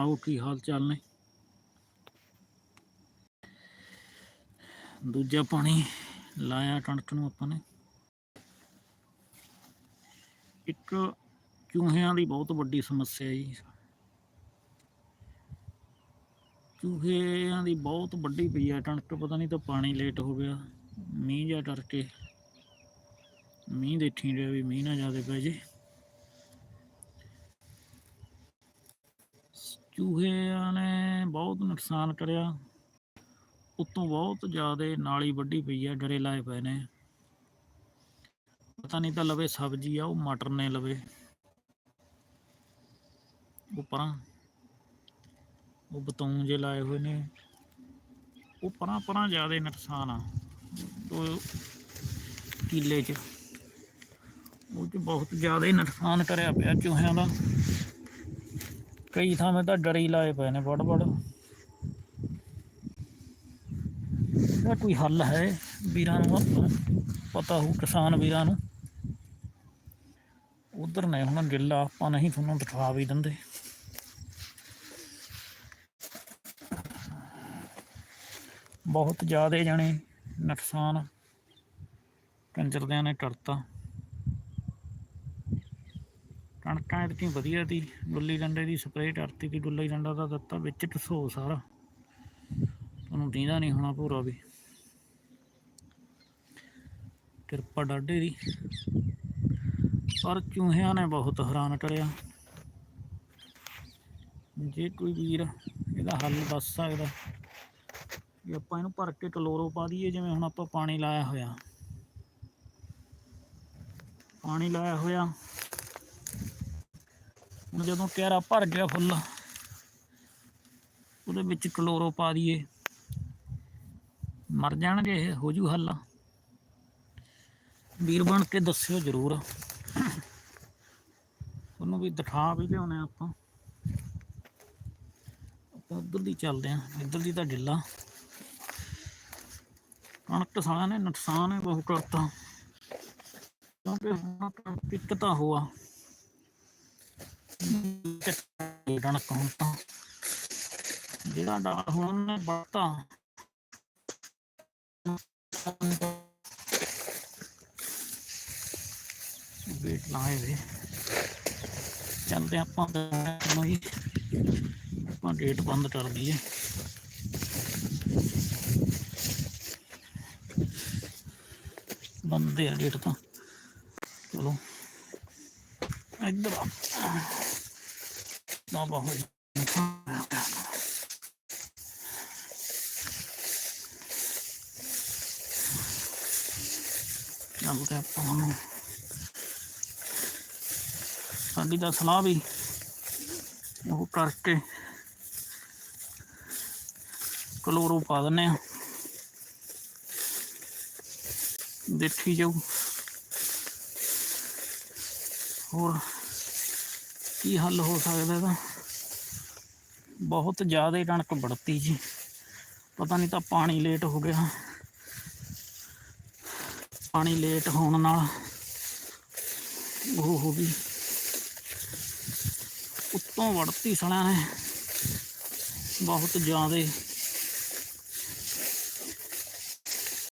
ਆਓ ਕੀ ਹਾਲ ਚਾਲ ਨੇ? ਦੂਜਾ ਪਾਣੀ ਲਾਇਆ ਕਣਕ ਨੂੰ ਆਪਾਂ ਨੇ। ਇੱਕ ਚੂਹਿਆਂ ਦੀ ਬਹੁਤ ਵੱਡੀ ਸਮੱਸਿਆ ਜੀ। ਚੂਹਿਆਂ ਦੀ ਬਹੁਤ ਵੱਡੀ ਪਈ ਆ ਕਣਕ, ਪਤਾ ਨਹੀਂ ਤਾਂ ਪਾਣੀ ਲੇਟ ਹੋ ਗਿਆ, ਮੀਂਹ ਜਿਹਾ ਕਰਕੇ। ਮੀਂਹ ਦੇਖੀ ਰਿਹਾ ਵੀ ਮੀਂਹ ਨਾ ਜ਼ਿਆਦਾ ਪੈ ਜੇ। ਚੂਹਿਆਂ ਨੇ ਬਹੁਤ ਨੁਕਸਾਨ ਕਰਿਆ। ਉਤੋਂ ਬਹੁਤ ਜ਼ਿਆਦਾ ਨਾਲੀ ਵੱਡੀ ਪਈ ਆ ਡਰੇ ਲਾਏ ਪਏ ਨੇ। ਪਤਾ ਨਹੀਂ ਤਾਂ ਲਵੇ ਸਬਜ਼ੀ ਆ, ਉਹ ਮਟਰ ਨੇ ਲਵੇ। ਉਹ ਪਰਾਂ ਉਹ ਬਤੌਂ ਜੇ ਲਾਏ ਹੋਏ ਨੇ। ਉਹ ਪਰਾਂ ਪਰਾਂ ਜ਼ਿਆਦਾ ਨੁਕਸਾਨ ਆ। ਉਹ ਕਿਲੇ 'ਚ। ਉਹ 'ਚ ਬਹੁਤ ਜ਼ਿਆਦਾ ਨੁਕਸਾਨ ਕਰਿਆ ਪਿਆ ਚੂਹਿਆਂ ਦਾ। ਕਈ ਥਾਵੇਂ ਤਾਂ ਡਰੀ ਲਾਏ ਪਏ ਨੇ ਬੜ ਬੜ ਇਹਦਾ ਕੋਈ ਹੱਲ ਹੈ ਵੀਰਾਂ ਨੂੰ ਆਪਾਂ? ਪਤਾ ਹੋ ਕਿਸਾਨ ਵੀਰਾਂ ਨੂੰ। ਉਧਰ ਨੇ ਹੁਣ ਗਿੱਲਾ, ਆਪਾਂ ਨਹੀਂ ਤੁਹਾਨੂੰ ਦਿਖਾ ਵੀ ਦਿੰਦੇ। ਬਹੁਤ ਜ਼ਿਆਦਾ ਜਾਣੇ ਨੁਕਸਾਨ। ਕੰਜਰਦਿਆਂ ਨੇ ਕਰਤਾ। ਕਣਕਾਂ ਇਤਨੀ ਵਧੀਆ ਦੀ ਗੁੱਲੀ ਡੰਡੇ ਦੀ ਸਪਰੇਅ ਕਰਤੀ ਕਿ ਗੁੱਲੀ ਡੰਡਾ ਦਾ ਦਿੱਤਾ, ਵਿੱਚ ਢਸੋ ਸਾਰਾ। ਤੁਹਾਨੂੰ ਦੀਦਾ ਨਹੀਂ ਹੋਣਾ ਪੂਰਾ ਵੀ। ਕਿਰਪਾ ਡਾਡੇ ਦੀ। ਪਰ ਚੂਹਿਆਂ ਨੇ ਬਹੁਤ ਹੈਰਾਨ ਕਰਿਆ ਜੇ ਕੋਈ ਵੀਰ ਇਹਦਾ ਹੱਲ ਦੱਸ ਸਕਦਾ ਕਿ ਆਪਾਂ ਇਹਨੂੰ ਭਰ ਕੇ ਕਲੋਰੋ ਪਾ ਦਈਏ, ਜਿਵੇਂ ਹੁਣ ਆਪਾਂ ਪਾਣੀ ਲਾਇਆ ਹੋਇਆ। ਪਾਣੀ ਲਾਇਆ ਹੋਇਆ ਜਦੋਂ ਕਿਆਰਾ ਭਰ ਗਿਆ ਫੁੱਲ, ਉਹਦੇ ਵਿੱਚ ਕਲੋਰੋ ਪਾ ਦਈਏ। ਮਰ ਜਾਣਗੇ ਇਹ, ਹੋ ਜੂ ਹੱਲ। ਵੀਰ ਬਣ ਕੇ ਦੱਸਿਓ ਜਰੂਰ। ਉਹਨੂੰ ਵੀ ਦਿਖਾ ਵੀ ਲਿਆਉਣੇ ਆਪਾਂ। ਆਪਾਂ ਉਧਰ ਦੀ ਚੱਲਦੇ ਆ ਇੱਧਰ ਦੀ ਤਾਂ ਢਿੱਲਾ ਕਣਕ ਸਾਲਿਆਂ ਨੇ ਨੁਕਸਾਨ ਹੈ ਬਹੁਤ ਕਰਤਾ। ਕਿਉਂਕਿ ਹੁਣ ਕਣਕ ਇੱਕ ਤਾਂ ਹੋਆ। ਕਣਕ ਹੁਣ ਜਿਹੜਾ ਡਾਲ ਹੁਣ ਉਹਨੇ ਵੱਢਤਾ। ਲਾਏ ਵੇ। ਚੱਲਦੇ ਆਪਾਂ ਨੂੰ ਹੀ। ਆਪਾਂ ਗੇਟ ਬੰਦ ਕਰ ਦਈਏ। ਬੰਦ ਆ ਗੇਟ ਤਾਂ। ਚਲੋ। ਇੱਧਰ ਆ। ਨਾ ਬਹੁਤ ਚੱਲਦੇ ਆਪਾਂ ਹੁਣ ਸਾਡੀ ਦਾ ਸਲਾਹ ਵੀ ਉਹ ਕਰਕੇ ਕਲੋਰੋ ਪਾ ਦਿੰਨੇ ਆ ਦੇਖੀ ਜਾਊ। ਹੋਰ ਕੀ ਹੱਲ ਹੋ ਸਕਦਾ ਇਹਦਾ? ਬਹੁਤ ਜ਼ਿਆਦਾ ਕਣਕ ਬੜਤੀ ਜੀ। ਪਤਾ ਨਹੀਂ ਤਾਂ ਪਾਣੀ ਲੇਟ ਹੋ ਗਿਆ। ਪਾਣੀ ਲੇਟ ਹੋਣ ਨਾਲ ਉਹ ਹੋ ਗਈ। ਉੱਤੋਂ ਵੜਤੀ ਸਣਾ ਨੇ। ਬਹੁਤ ਜ਼ਿਆਦਾ